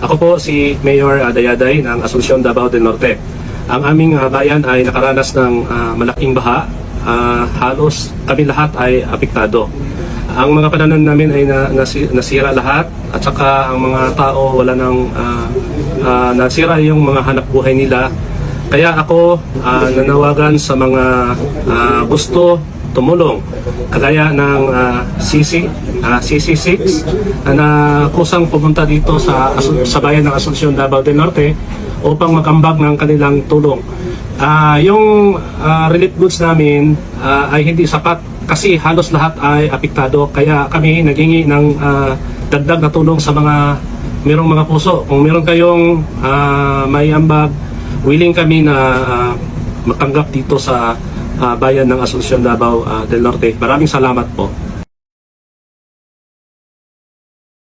Ako po si Mayor ah, Dayaday ng Asunsyon Davao del Norte. Ang aming ah, bayan ay nakaranas ng ah, malaking baha. Ah, halos kami lahat ay apektado. Ang mga pananan namin ay na, nasi- nasira lahat at saka ang mga tao wala nang ah, ah, nasira yung mga hanap buhay nila. Kaya ako ah, nanawagan sa mga ah, gusto tumulong kagaya ng ah, CC ah, CC6 na kusang pumunta dito sa sa bayan ng Asunsyon Davao del Norte upang magambag ng kanilang tulong. Ah, yung ah, relief goods namin ah, ay hindi sapat kasi halos lahat ay apektado kaya kami naghingi ng ah, dagdag na tulong sa mga merong mga puso. Kung meron kayong ah, may ambag, willing kami na ah, matanggap dito sa ah, bayan ng Asunsyon Davao ah, del Norte. Maraming salamat po.